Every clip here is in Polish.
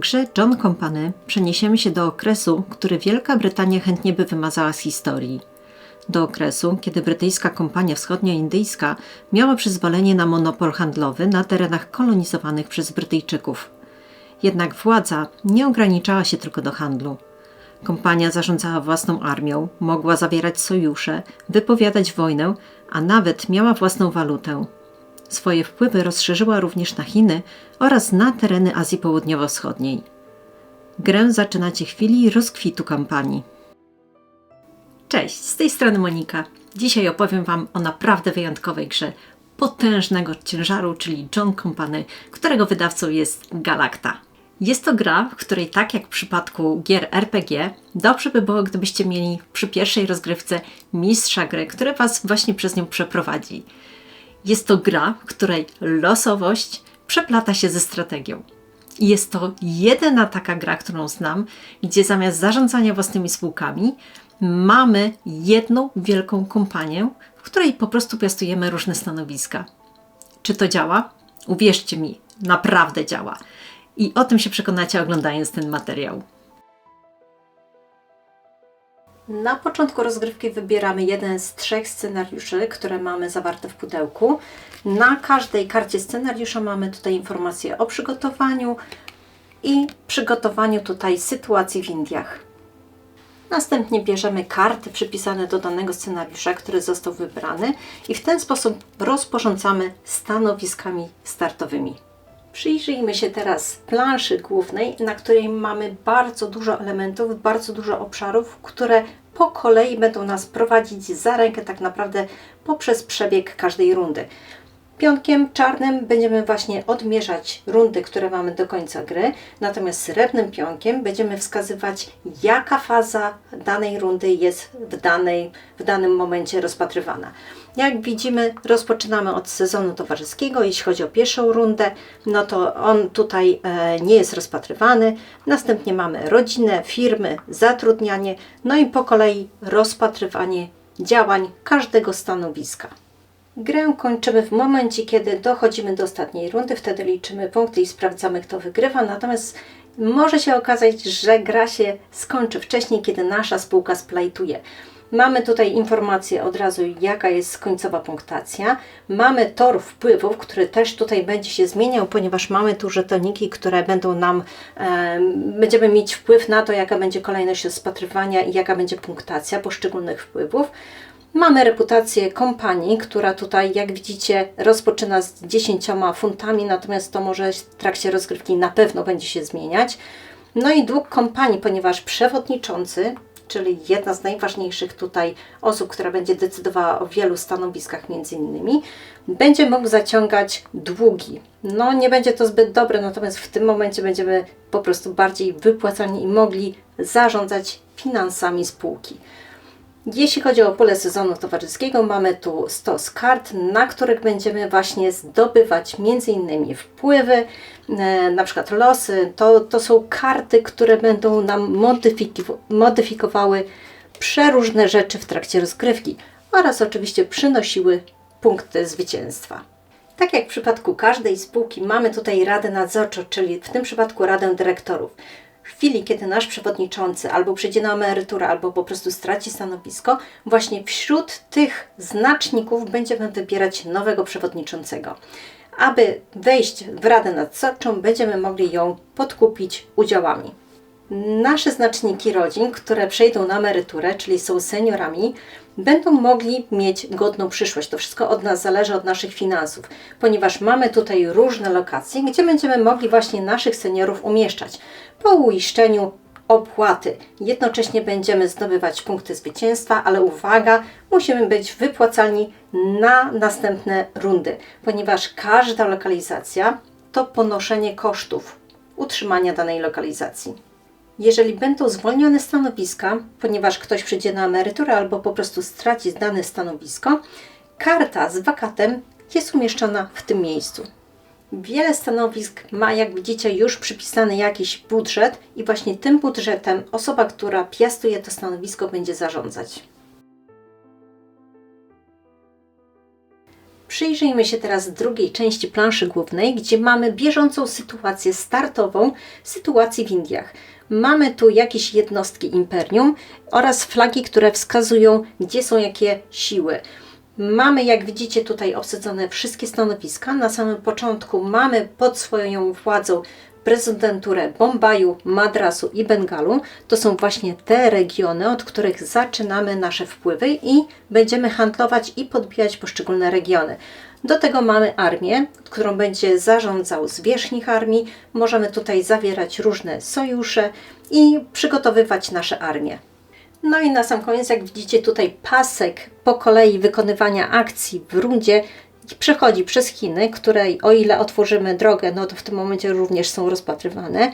grze John Company przeniesiemy się do okresu, który Wielka Brytania chętnie by wymazała z historii. Do okresu, kiedy brytyjska kompania wschodnioindyjska miała przyzwolenie na monopol handlowy na terenach kolonizowanych przez Brytyjczyków. Jednak władza nie ograniczała się tylko do handlu. Kompania zarządzała własną armią, mogła zawierać sojusze, wypowiadać wojnę, a nawet miała własną walutę. Swoje wpływy rozszerzyła również na Chiny oraz na tereny Azji Południowo-Wschodniej. Grę zaczynacie chwili rozkwitu kampanii. Cześć, z tej strony Monika. Dzisiaj opowiem Wam o naprawdę wyjątkowej grze potężnego ciężaru, czyli John Company, którego wydawcą jest Galacta. Jest to gra, w której tak jak w przypadku gier RPG, dobrze by było, gdybyście mieli przy pierwszej rozgrywce mistrza gry, który Was właśnie przez nią przeprowadzi. Jest to gra, której losowość przeplata się ze strategią. I jest to jedyna taka gra, którą znam, gdzie zamiast zarządzania własnymi spółkami, mamy jedną wielką kompanię, w której po prostu piastujemy różne stanowiska. Czy to działa? Uwierzcie mi, naprawdę działa. I o tym się przekonacie oglądając ten materiał. Na początku rozgrywki wybieramy jeden z trzech scenariuszy, które mamy zawarte w pudełku. Na każdej karcie scenariusza mamy tutaj informacje o przygotowaniu i przygotowaniu tutaj sytuacji w Indiach. Następnie bierzemy karty przypisane do danego scenariusza, który został wybrany i w ten sposób rozporządzamy stanowiskami startowymi. Przyjrzyjmy się teraz planszy głównej, na której mamy bardzo dużo elementów, bardzo dużo obszarów, które po kolei będą nas prowadzić za rękę tak naprawdę poprzez przebieg każdej rundy. Pionkiem czarnym będziemy właśnie odmierzać rundy, które mamy do końca gry, natomiast srebrnym pionkiem będziemy wskazywać, jaka faza danej rundy jest w, danej, w danym momencie rozpatrywana. Jak widzimy, rozpoczynamy od sezonu towarzyskiego. Jeśli chodzi o pierwszą rundę, no to on tutaj e, nie jest rozpatrywany. Następnie mamy rodzinę, firmy, zatrudnianie, no i po kolei rozpatrywanie działań każdego stanowiska. Grę kończymy w momencie, kiedy dochodzimy do ostatniej rundy, wtedy liczymy punkty i sprawdzamy, kto wygrywa. Natomiast może się okazać, że gra się skończy wcześniej, kiedy nasza spółka splajtuje. Mamy tutaj informację od razu, jaka jest końcowa punktacja. Mamy tor wpływów, który też tutaj będzie się zmieniał, ponieważ mamy tu żetoniki, które będą nam, e, będziemy mieć wpływ na to, jaka będzie kolejność rozpatrywania i jaka będzie punktacja poszczególnych wpływów. Mamy reputację kompanii, która tutaj, jak widzicie, rozpoczyna z 10 funtami, natomiast to może w trakcie rozgrywki na pewno będzie się zmieniać. No i dług kompanii, ponieważ przewodniczący, czyli jedna z najważniejszych tutaj osób, która będzie decydowała o wielu stanowiskach między innymi, będzie mógł zaciągać długi. No nie będzie to zbyt dobre, natomiast w tym momencie będziemy po prostu bardziej wypłacani i mogli zarządzać finansami spółki. Jeśli chodzi o pole sezonu towarzyskiego, mamy tu stos kart, na których będziemy właśnie zdobywać m.in. wpływy, e, na przykład losy. To, to są karty, które będą nam modyfikowały przeróżne rzeczy w trakcie rozgrywki oraz oczywiście przynosiły punkty zwycięstwa. Tak jak w przypadku każdej spółki mamy tutaj radę nadzorczą, czyli w tym przypadku radę dyrektorów chwili, kiedy nasz przewodniczący albo przejdzie na emeryturę, albo po prostu straci stanowisko, właśnie wśród tych znaczników będziemy wybierać nowego przewodniczącego. Aby wejść w Radę Nadzorczą, będziemy mogli ją podkupić udziałami. Nasze znaczniki rodzin, które przejdą na emeryturę, czyli są seniorami, będą mogli mieć godną przyszłość. To wszystko od nas zależy, od naszych finansów, ponieważ mamy tutaj różne lokacje, gdzie będziemy mogli właśnie naszych seniorów umieszczać. Po uiszczeniu opłaty. Jednocześnie będziemy zdobywać punkty zwycięstwa, ale uwaga, musimy być wypłacani na następne rundy, ponieważ każda lokalizacja to ponoszenie kosztów utrzymania danej lokalizacji. Jeżeli będą zwolnione stanowiska, ponieważ ktoś przyjdzie na emeryturę albo po prostu straci dane stanowisko, karta z wakatem jest umieszczona w tym miejscu. Wiele stanowisk ma, jak widzicie, już przypisany jakiś budżet i właśnie tym budżetem osoba, która piastuje to stanowisko, będzie zarządzać. Przyjrzyjmy się teraz drugiej części planszy głównej, gdzie mamy bieżącą sytuację startową sytuacji w Indiach. Mamy tu jakieś jednostki imperium oraz flagi, które wskazują, gdzie są jakie siły. Mamy, jak widzicie, tutaj obsadzone wszystkie stanowiska. Na samym początku mamy pod swoją władzą prezydenturę Bombaju, Madrasu i Bengalu. To są właśnie te regiony, od których zaczynamy nasze wpływy i będziemy handlować i podbijać poszczególne regiony. Do tego mamy armię, którą będzie zarządzał zwierzchnik armii. Możemy tutaj zawierać różne sojusze i przygotowywać nasze armie. No i na sam koniec, jak widzicie tutaj pasek po kolei wykonywania akcji w rundzie przechodzi przez Chiny, której o ile otworzymy drogę, no to w tym momencie również są rozpatrywane.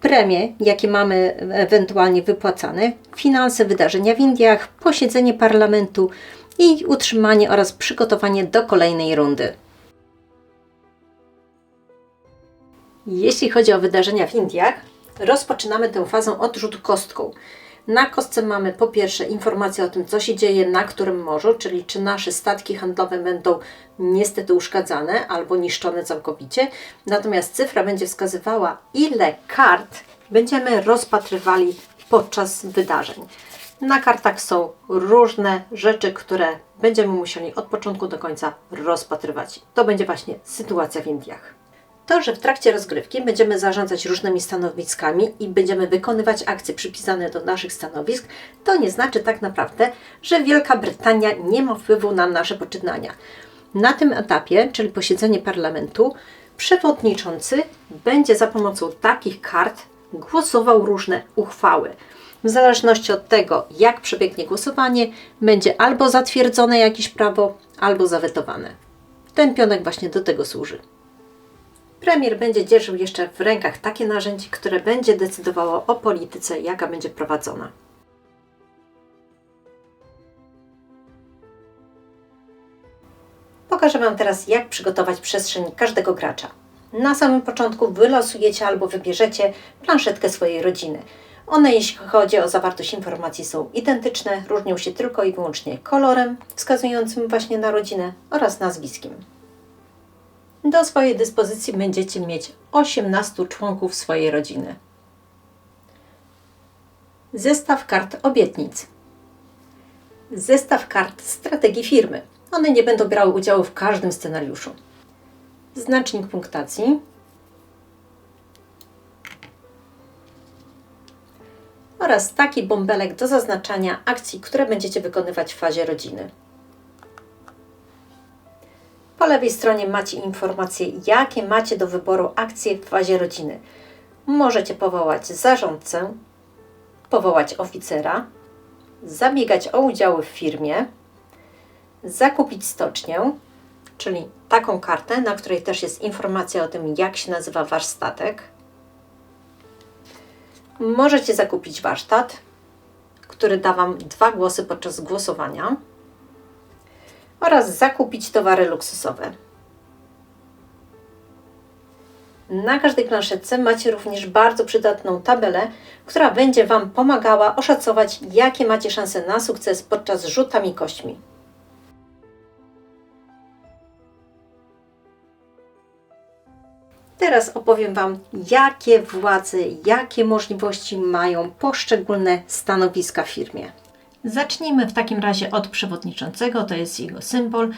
Premie, jakie mamy ewentualnie wypłacane, finanse wydarzenia w Indiach, posiedzenie parlamentu i utrzymanie oraz przygotowanie do kolejnej rundy. Jeśli chodzi o wydarzenia w Indiach, rozpoczynamy tę fazę od rzutu kostką. Na kostce mamy po pierwsze informację o tym, co się dzieje na którym morzu, czyli czy nasze statki handlowe będą niestety uszkadzane albo niszczone całkowicie. Natomiast cyfra będzie wskazywała, ile kart będziemy rozpatrywali podczas wydarzeń. Na kartach są różne rzeczy, które będziemy musieli od początku do końca rozpatrywać. To będzie właśnie sytuacja w Indiach. To, że w trakcie rozgrywki będziemy zarządzać różnymi stanowiskami i będziemy wykonywać akcje przypisane do naszych stanowisk, to nie znaczy tak naprawdę, że Wielka Brytania nie ma wpływu na nasze poczynania. Na tym etapie, czyli posiedzenie parlamentu, przewodniczący będzie za pomocą takich kart głosował różne uchwały. W zależności od tego, jak przebiegnie głosowanie, będzie albo zatwierdzone jakieś prawo, albo zawetowane. Ten pionek właśnie do tego służy. Premier będzie dzierżył jeszcze w rękach takie narzędzie, które będzie decydowało o polityce, jaka będzie prowadzona. Pokażę Wam teraz, jak przygotować przestrzeń każdego gracza. Na samym początku wylosujecie albo wybierzecie planszetkę swojej rodziny. One, jeśli chodzi o zawartość informacji, są identyczne, różnią się tylko i wyłącznie kolorem wskazującym właśnie na rodzinę oraz nazwiskiem. Do swojej dyspozycji będziecie mieć 18 członków swojej rodziny. Zestaw kart obietnic. Zestaw kart strategii firmy. One nie będą brały udziału w każdym scenariuszu. Znacznik punktacji. Oraz taki bąbelek do zaznaczania akcji, które będziecie wykonywać w fazie rodziny. Po lewej stronie macie informacje, jakie macie do wyboru akcje w fazie rodziny. Możecie powołać zarządcę, powołać oficera, zabiegać o udziały w firmie, zakupić stocznię, czyli taką kartę, na której też jest informacja o tym, jak się nazywa wasz statek. Możecie zakupić warsztat, który da Wam dwa głosy podczas głosowania oraz zakupić towary luksusowe. Na każdej planszetce macie również bardzo przydatną tabelę, która będzie Wam pomagała oszacować, jakie macie szanse na sukces podczas rzutami kośćmi. Teraz opowiem Wam, jakie władze, jakie możliwości mają poszczególne stanowiska w firmie. Zacznijmy w takim razie od przewodniczącego, to jest jego symbol.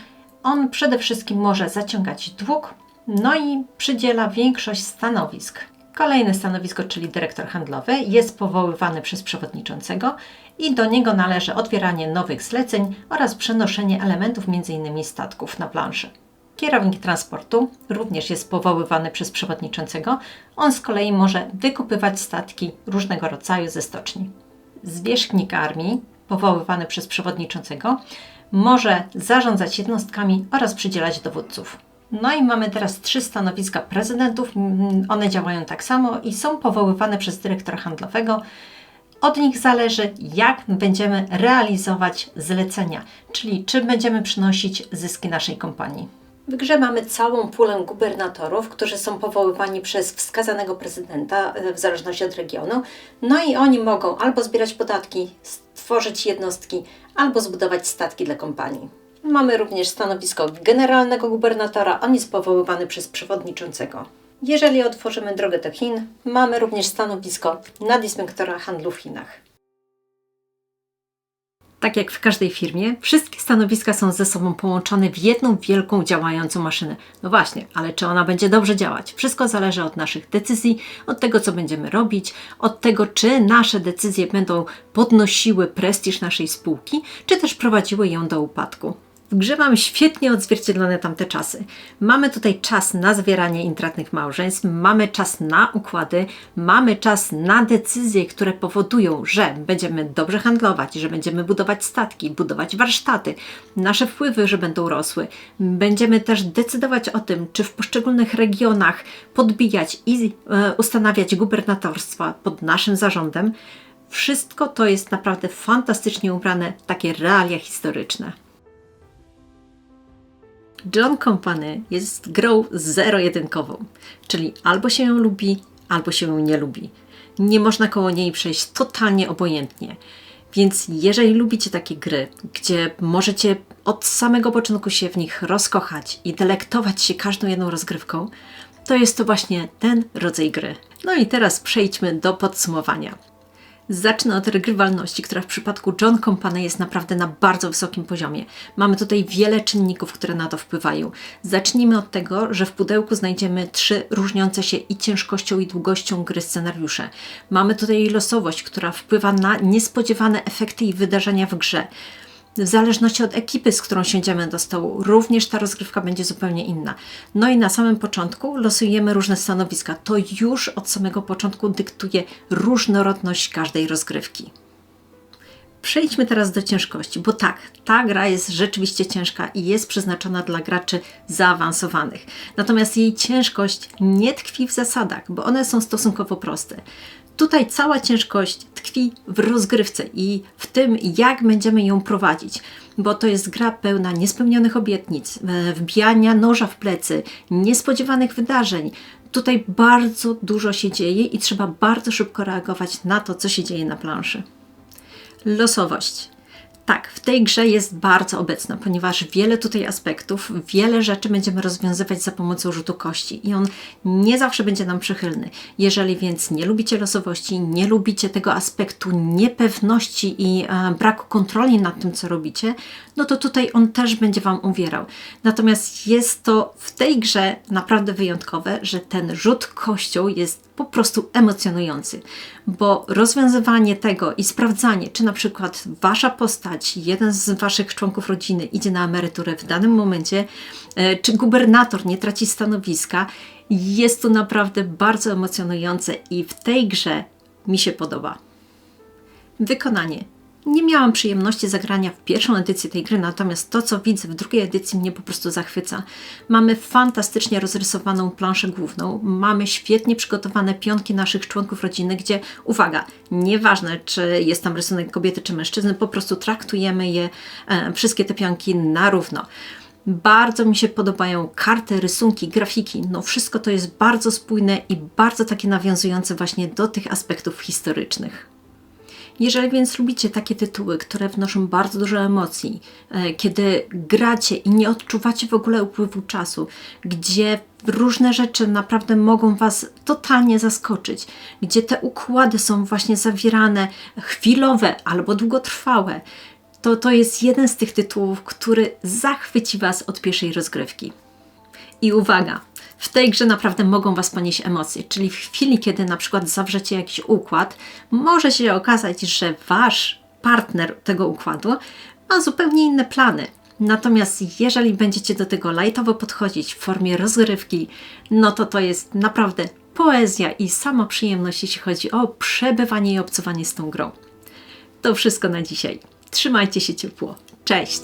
On przede wszystkim może zaciągać dług, no i przydziela większość stanowisk. Kolejne stanowisko, czyli dyrektor handlowy, jest powoływany przez przewodniczącego i do niego należy otwieranie nowych zleceń oraz przenoszenie elementów, m.in. statków na planszę. Kierownik transportu również jest powoływany przez przewodniczącego. On z kolei może wykupywać statki różnego rodzaju ze stoczni. Zwierzchnik armii powoływany przez przewodniczącego, może zarządzać jednostkami oraz przydzielać dowódców. No i mamy teraz trzy stanowiska prezydentów. One działają tak samo i są powoływane przez dyrektora handlowego. Od nich zależy, jak będziemy realizować zlecenia, czyli czy będziemy przynosić zyski naszej kompanii. W grze mamy całą pulę gubernatorów, którzy są powoływani przez wskazanego prezydenta e, w zależności od regionu. No i oni mogą albo zbierać podatki, tworzyć jednostki, albo zbudować statki dla kompanii. Mamy również stanowisko generalnego gubernatora, on jest powoływany przez przewodniczącego. Jeżeli otworzymy drogę do Chin, mamy również stanowisko nadinspektora handlu w Chinach. Tak jak w każdej firmie, wszystkie stanowiska są ze sobą połączone w jedną wielką działającą maszynę. No właśnie, ale czy ona będzie dobrze działać? Wszystko zależy od naszych decyzji, od tego, co będziemy robić, od tego, czy nasze decyzje będą podnosiły prestiż naszej spółki, czy też prowadziły ją do upadku. W grze mamy świetnie odzwierciedlone tamte czasy. Mamy tutaj czas na zawieranie intratnych małżeństw, mamy czas na układy, mamy czas na decyzje, które powodują, że będziemy dobrze handlować, że będziemy budować statki, budować warsztaty, nasze wpływy, że będą rosły. Będziemy też decydować o tym, czy w poszczególnych regionach podbijać i e, ustanawiać gubernatorstwa pod naszym zarządem. Wszystko to jest naprawdę fantastycznie ubrane takie realia historyczne. John Company jest grą zero-jedynkową, czyli albo się ją lubi, albo się ją nie lubi. Nie można koło niej przejść totalnie obojętnie. Więc jeżeli lubicie takie gry, gdzie możecie od samego początku się w nich rozkochać i delektować się każdą jedną rozgrywką, to jest to właśnie ten rodzaj gry. No i teraz przejdźmy do podsumowania. Zacznę od regrywalności, która w przypadku John Company jest naprawdę na bardzo wysokim poziomie. Mamy tutaj wiele czynników, które na to wpływają. Zacznijmy od tego, że w pudełku znajdziemy trzy różniące się i ciężkością i długością gry scenariusze. Mamy tutaj losowość, która wpływa na niespodziewane efekty i wydarzenia w grze w zależności od ekipy, z którą siędziemy do stołu, również ta rozgrywka będzie zupełnie inna. No i na samym początku losujemy różne stanowiska. To już od samego początku dyktuje różnorodność każdej rozgrywki. Przejdźmy teraz do ciężkości, bo tak, ta gra jest rzeczywiście ciężka i jest przeznaczona dla graczy zaawansowanych. Natomiast jej ciężkość nie tkwi w zasadach, bo one są stosunkowo proste. Tutaj cała ciężkość tkwi w rozgrywce i w tym, jak będziemy ją prowadzić, bo to jest gra pełna niespełnionych obietnic, e, wbijania noża w plecy, niespodziewanych wydarzeń. Tutaj bardzo dużo się dzieje i trzeba bardzo szybko reagować na to, co się dzieje na planszy. Losowość. Tak, w tej grze jest bardzo obecna, ponieważ wiele tutaj aspektów, wiele rzeczy będziemy rozwiązywać za pomocą rzutu kości i on nie zawsze będzie nam przychylny. Jeżeli więc nie lubicie losowości, nie lubicie tego aspektu niepewności i e, braku kontroli nad tym, co robicie, no to tutaj on też będzie Wam uwierał. Natomiast jest to w tej grze naprawdę wyjątkowe, że ten rzut kością jest po prostu emocjonujący, bo rozwiązywanie tego i sprawdzanie, czy na przykład Wasza postać, jeden z Waszych członków rodziny idzie na emeryturę w danym momencie, e, czy gubernator nie traci stanowiska, jest to naprawdę bardzo emocjonujące i w tej grze mi się podoba. Wykonanie nie miałam przyjemności zagrania w pierwszą edycję tej gry, natomiast to, co widzę w drugiej edycji, mnie po prostu zachwyca. Mamy fantastycznie rozrysowaną planszę główną, mamy świetnie przygotowane pionki naszych członków rodziny, gdzie, uwaga, nieważne, czy jest tam rysunek kobiety czy mężczyzny, po prostu traktujemy je, e, wszystkie te pionki na równo. Bardzo mi się podobają karty, rysunki, grafiki. No wszystko to jest bardzo spójne i bardzo takie nawiązujące właśnie do tych aspektów historycznych. Jeżeli więc lubicie takie tytuły, które wnoszą bardzo dużo emocji, e, kiedy gracie i nie odczuwacie w ogóle upływu czasu, gdzie różne rzeczy naprawdę mogą Was totalnie zaskoczyć, gdzie te układy są właśnie zawierane chwilowe albo długotrwałe, to to jest jeden z tych tytułów, który zachwyci Was od pierwszej rozgrywki. I uwaga, w tej grze naprawdę mogą Was ponieść emocje, czyli w chwili, kiedy na przykład zawrzecie jakiś układ, może się okazać, że Wasz partner tego układu ma zupełnie inne plany. Natomiast jeżeli będziecie do tego lajtowo podchodzić w formie rozgrywki, no to to jest naprawdę poezja i sama przyjemność, jeśli chodzi o przebywanie i obcowanie z tą grą. To wszystko na dzisiaj. Trzymajcie się ciepło. Cześć!